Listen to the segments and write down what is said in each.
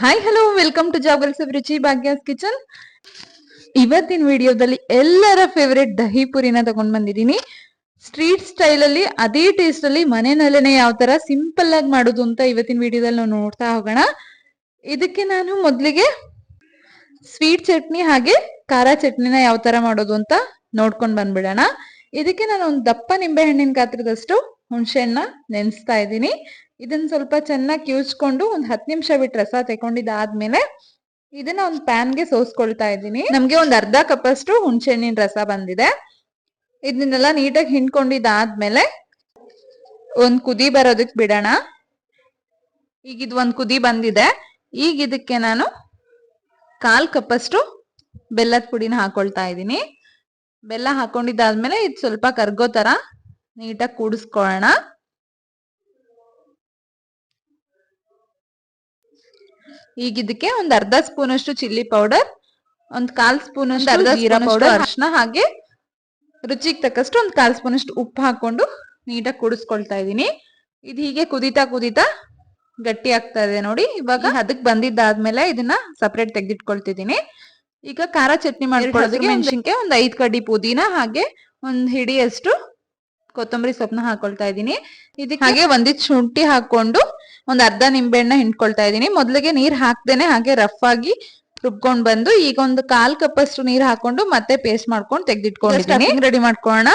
Hi hello welcome to ಜಾಗಲ್ಸ್ ರುಚಿ Bhagya's kitchen ಇವತ್ತಿನ ವಿಡಿಯೋದಲ್ಲಿ ಎಲ್ಲರ ಫೇವ್ರೆಟ್ ದಹಿ ಪುರಿನ ತಗೊಂಡ್ ಬಂದಿದ್ದೀನಿ. ಸ್ಟ್ರೀಟ್ ಸ್ಟೈಲ್ ಅಲ್ಲಿ, ಅದೇ ಟೇಸ್ಟ್ ಅಲ್ಲಿ ಮನೆಯಲ್ಲೇನೆ ಯಾವ ತರ ಸಿಂಪಲ್ ಆಗಿ ಮಾಡೋದು ಅಂತ ಇವತ್ತಿನ ವಿಡಿಯೋದಲ್ಲಿ ನಾವು ನೋಡ್ತಾ ಹೋಗೋಣ. ಇದಕ್ಕೆ ನಾನು ಮೊದಲಿಗೆ ಸ್ವೀಟ್ ಚಟ್ನಿ ಹಾಗೆ ಖಾರ ಚಟ್ನಿನ ಯಾವ ತರ ಮಾಡೋದು ಅಂತ ನೋಡ್ಕೊಂಡ್ ಬಂದ್ಬಿಡೋಣ. ಇದಕ್ಕೆ ನಾನು ಒಂದು ದಪ್ಪ ನಿಂಬೆ ಹಣ್ಣಿನ ಗಾತ್ರದಷ್ಟು ಹುಣಸೆಹಣ್ಣ ನೆನೆಸ್ತಾ ಇದ್ದೀನಿ. ಇದನ್ನ ಸ್ವಲ್ಪ ಚೆನ್ನಾಗಿ ಕಿವುಚ್ಕೊಂಡು ಒಂದು ಹತ್ತು ನಿಮಿಷ ಬಿಟ್ಟು ರಸ ತಗೊಂಡಿದ್ದಾದ್ಮೇಲೆ ಇದನ್ನ ಒಂದು ಪ್ಯಾನ್ಗೆ ಸೋಸ್ಕೊಳ್ತಾ ಇದ್ದೀನಿ. ನಮಗೆ ಒಂದು ಅರ್ಧ ಕಪ್ ಅಷ್ಟು ಹುಣಸೆಹಣ್ಣಿನ ರಸ ಬಂದಿದೆ. ಇದನ್ನೆಲ್ಲ ನೀಟಾಗಿ ಹಿಂಡ್ಕೊಂಡಿದ್ದಾದ್ಮೇಲೆ ಒಂದು ಕುದಿ ಬರೋದಕ್ಕೆ ಬಿಡೋಣ. ಈಗ ಇದು ಒಂದು ಕುದಿ ಬಂದಿದೆ. ಈಗ ಇದಕ್ಕೆ ನಾನು ಕಾಲ್ ಕಪ್ ಅಷ್ಟು ಬೆಲ್ಲದ ಪುಡಿನ ಹಾಕೊಳ್ತಾ ಇದ್ದೀನಿ. ಬೆಲ್ಲ ಹಾಕೊಂಡಿದ್ದಾದ್ಮೇಲೆ ಇದು ಸ್ವಲ್ಪ ಕರ್ಗೋ ತರ ನೀಟಾಗಿ ಕೂಡಿಸ್ಕೊಳ್ಳೋಣ ಈಗ ಇದಕ್ಕೆ ಒಂದ್ ಅರ್ಧ ಸ್ಪೂನ್ ಅಷ್ಟು ಚಿಲ್ಲಿ ಪೌಡರ್ ಒಂದ್ ಕಾಲ್ ಸ್ಪೂನ್ ಅಷ್ಟು ಅರ್ಧ ಜೀರಾ ಪೌಡರ್ ಅರ್ಶನ ಹಾಗೆ ರುಚಿಗೆ ತಕ್ಕಷ್ಟು ಒಂದ್ ಕಾಲ್ ಸ್ಪೂನ್ ಅಷ್ಟು ಉಪ್ಪು ಹಾಕೊಂಡು ನೀಟಾಗಿ ಕುಡಿಸ್ಕೊಳ್ತಾ ಇದೀನಿ ಇದು ಹೀಗೆ ಕುದಿತಾ ಕುದಿತಾ ಗಟ್ಟಿ ಆಗ್ತಾ ಇದೆ ನೋಡಿ. ಇವಾಗ ಅದಕ್ ಬಂದಿದ್ದಾದ್ಮೇಲೆ ಇದನ್ನ ಸಪ್ರೇಟ್ ತೆಗೆದಿಟ್ಕೊಳ್ತಿದೀನಿ ಈಗ ಖಾರ ಚಟ್ನಿ ಮಾಡ್ಕೊಳ್ಳೋದಕ್ಕೆ ಮೆಣಸಿನ್ಕಾಯಿ ಒಂದ್ ಐದ್ ಕಡ್ಡಿ ಪುದೀನ ಹಾಗೆ ಒಂದ್ ಹಿಡಿಯಷ್ಟು ಕೊತ್ತಂಬರಿ ಸೊಪ್ಪನ್ನ ಹಾಕೊಳ್ತಾ ಇದೀನಿ ಇದಕ್ಕೆ ಹಾಗೆ ಒಂದಿಷ್ಟು ಶುಂಠಿ ಹಾಕೊಂಡು ಒಂದ್ ಅರ್ಧ ನಿಂಬೆಹಣ್ಣ ಹಿಂಡ್ಕೊಳ್ತಾ ಇದೀನಿ ಮೊದ್ಲಿಗೆ ನೀರ್ ಹಾಕ್ದೇನೆ ಹಾಗೆ ರಫ್ ಆಗಿ ರುಬ್ಕೊಂಡ್ ಬಂದು ಈಗ ಒಂದು ಕಾಲ್ ಕಪ್ ಅಷ್ಟು ನೀರ್ ಹಾಕೊಂಡು ಮತ್ತೆ ಪೇಸ್ಟ್ ಮಾಡ್ಕೊಂಡು ತೆಗ್ದಿಟ್ಕೊಂಡಿದ್ದೀನಿ ರೆಡಿ ಮಾಡ್ಕೊಳ್ಳೋಣ.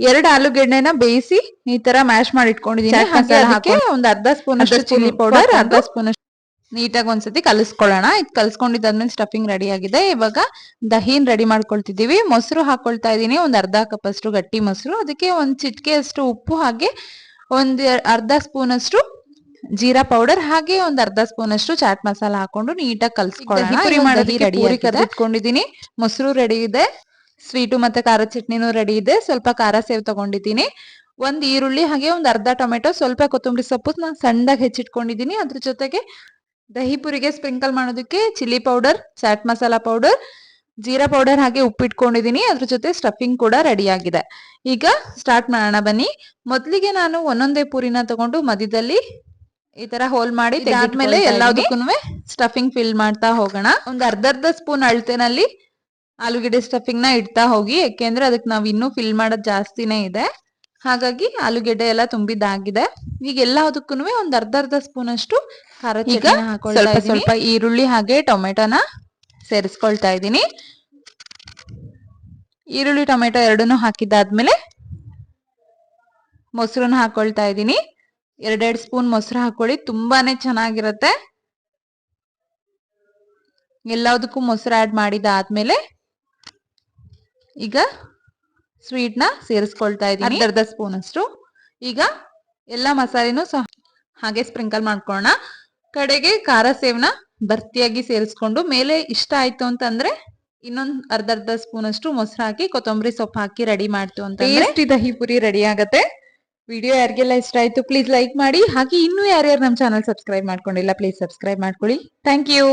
ಎರಡು ಆಲೂಗೆಡ್ಡೆನ ಬೇಯಿಸಿ ಈ ತರ ಮ್ಯಾಶ್ ಮಾಡಿ ಇಟ್ಕೊಂಡಿದ್ದೀನಿ ಒಂದ್ ಅರ್ಧ ಸ್ಪೂನ್ ಅಷ್ಟು ಚಿಲ್ಲಿ ಪೌಡರ್ ಅರ್ಧ ಸ್ಪೂನ್ ಅಷ್ಟು ನೀಟಾಗಿ ಒಂದ್ಸತಿ ಕಲಿಸ್ಕೊಳ್ಳೋಣ. ಇದು ಕಲ್ಸ್ಕೊಂಡಿದ್ದಾದ್ಮೇಲೆ ಸ್ಟಫಿಂಗ್ ರೆಡಿ ಆಗಿದೆ. ಇವಾಗ ದಹಿನ್ ರೆಡಿ ಮಾಡ್ಕೊಳ್ತಿದೀವಿ ಮೊಸರು ಹಾಕೊಳ್ತಾ ಇದೀನಿ ಒಂದ್ ಅರ್ಧ ಕಪ್ ಅಷ್ಟು ಗಟ್ಟಿ ಮೊಸರು. ಅದಕ್ಕೆ ಒಂದ್ ಚಿಟಿಕೆ ಅಷ್ಟು ಉಪ್ಪು ಹಾಗೆ ಒಂದು ಅರ್ಧ ಸ್ಪೂನ್ ಅಷ್ಟು ಜೀರಾ ಪೌಡರ್ ಹಾಗೆ ಒಂದ್ ಅರ್ಧ ಸ್ಪೂನ್ ಅಷ್ಟು ಚಾಟ್ ಮಸಾಲ ಹಾಕೊಂಡು ನೀಟಾಗಿ ಕಲ್ಸ್ಕೊಳ್ಳೋಣ. ಮೊಸರು ರೆಡಿ ಇದೆ. ಸ್ವೀಟು ಮತ್ತೆ ಖಾರ ಚಟ್ನಿನೂ ರೆಡಿ ಇದೆ. ಸ್ವಲ್ಪ ಖಾರ ಸೇವ್ ತಗೊಂಡಿದ್ದೀನಿ. ಒಂದ್ ಈರುಳ್ಳಿ ಹಾಗೆ ಒಂದ್ ಅರ್ಧ ಟೊಮೆಟೊ. ಸ್ವಲ್ಪ ಕೊತ್ತಂಬರಿ ಸೊಪ್ಪು ನಾನು ಸಣ್ಣದಾಗಿ ಹೆಚ್ಚಿಟ್ಕೊಂಡಿದ್ದೀನಿ ಅದ್ರ ಜೊತೆಗೆ ದಹಿ ಪುರಿಗೆ ಸ್ಪ್ರಿಂಕಲ್ ಮಾಡೋದಕ್ಕೆ chilli powder chaat masala powder jeera powder ಹಾಗೆ ಉಪ್ಪಿಟ್ಕೊಂಡಿದ್ದೀನಿ ಅದ್ರ ಜೊತೆ ಸ್ಟಫಿಂಗ್ ಕೂಡ ರೆಡಿ ಆಗಿದೆ. ಈಗ ಸ್ಟಾರ್ಟ್ ಮಾಡೋಣ ಬನ್ನಿ. ಮೊದಲಿಗೆ ನಾನು ಒಂದೊಂದೇ ಪೂರಿನ ತಗೊಂಡು ಮಧ್ಯದಲ್ಲಿ ಈ ತರ ಹೋಲ್ ಮಾಡಿ ತೆಗೆದ್ಮೇಲೆ ಎಲ್ಲದಕ್ಕೂ ಸ್ಟಫಿಂಗ್ ಫಿಲ್ ಮಾಡ್ತಾ ಹೋಗೋಣ. ಒಂದ್ ಅರ್ಧ ಅರ್ಧ ಸ್ಪೂನ್ ಅಳತೆನಲ್ಲಿ ಆಲೂಗೆಡ್ಡೆ ಸ್ಟಫಿಂಗ್ನ ಇಡ್ತಾ ಹೋಗಿ. ಯಾಕೆಂದ್ರೆ ಅದಕ್ಕೆ ನಾವ್ ಇನ್ನೂ ಫಿಲ್ ಮಾಡೋದ್ ಜಾಸ್ತಿನೇ ಇದೆ. ಹಾಗಾಗಿ ಆಲೂಗೆಡ್ಡೆ ಎಲ್ಲ ತುಂಬಿದ್ದಾಗಿದೆ. ಈಗ ಎಲ್ಲದಕ್ಕೂ ಒಂದ್ ಅರ್ಧ ಅರ್ಧ ಸ್ಪೂನ್ ಅಷ್ಟು ಖಾರ ಈಗ ಹಾಕೊಳ್ತಾ ಸ್ವಲ್ಪ. ಸ್ವಲ್ಪ ಈರುಳ್ಳಿ ಹಾಗೆ ಟೊಮೆಟೊನ ಸೇರಿಸ್ಕೊಳ್ತಾ ಇದ್ದೀನಿ. ಈರುಳ್ಳಿ ಟೊಮೆಟೊ ಎರಡನ್ನೂ ಹಾಕಿದ್ದಾದ್ಮೇಲೆ ಮೊಸರನ್ನ ಹಾಕೊಳ್ತಾ ಇದ್ದೀನಿ. ಎರಡೆರಡು ಸ್ಪೂನ್ ಮೊಸರು ಹಾಕೊಳ್ಳಿ ತುಂಬಾನೇ ಚೆನ್ನಾಗಿರುತ್ತೆ. ಎಲ್ಲದಕ್ಕೂ ಮೊಸರು ಆಡ್ ಮಾಡಿದಾದ್ಮೇಲೆ ಈಗ ಸ್ವೀಟ್ನ ನ ಸೇರಿಸ್ಕೊಳ್ತಾ ಇದ್ದೀನಿ. ಅರ್ಧ ಸ್ಪೂನ್ ಅಷ್ಟು. ಈಗ ಎಲ್ಲ ಮಸಾಲೆನೂ ಸಹ ಹಾಗೆ ಸ್ಪ್ರಿಂಕಲ್ ಮಾಡ್ಕೊಳ್ಳೋಣ. ಕಡೆಗೆ ಖಾರ ಸೇವ್ನ ಭರ್ತಿಯಾಗಿ ಸೇರಿಸ್ಕೊಂಡು ಮೇಲೆ ಇಷ್ಟ ಆಯ್ತು ಅಂತಂದ್ರೆ ಇನ್ನೊಂದ್ ಅರ್ಧ ಅರ್ಧ ಸ್ಪೂನ್ ಅಷ್ಟು ಮೊಸರು ಹಾಕಿ, ಕೊತ್ತಂಬರಿ ಸೊಪ್ಪು ಹಾಕಿ ರೆಡಿ ಮಾಡ್ತು ಅಂತ ದಹಿ ಪುರಿ ರೆಡಿ ಆಗತ್ತೆ. ವಿಡಿಯೋ ಯಾರಿಗೆಲ್ಲ ಇಷ್ಟ ಆಯ್ತು ಪ್ಲೀಸ್ ಲೈಕ್ ಮಾಡಿ. ಹಾಗೆ ಇನ್ನೂ ಯಾರ್ಯಾರು ನಮ್ಮ ಚಾನಲ್ ಸಬ್ಸ್ಕ್ರೈಬ್ ಮಾಡ್ಕೊಂಡಿಲ್ಲ ಪ್ಲೀಸ್ ಸಬ್ಸ್ಕ್ರೈಬ್ ಮಾಡ್ಕೊಳ್ಳಿ. Thank you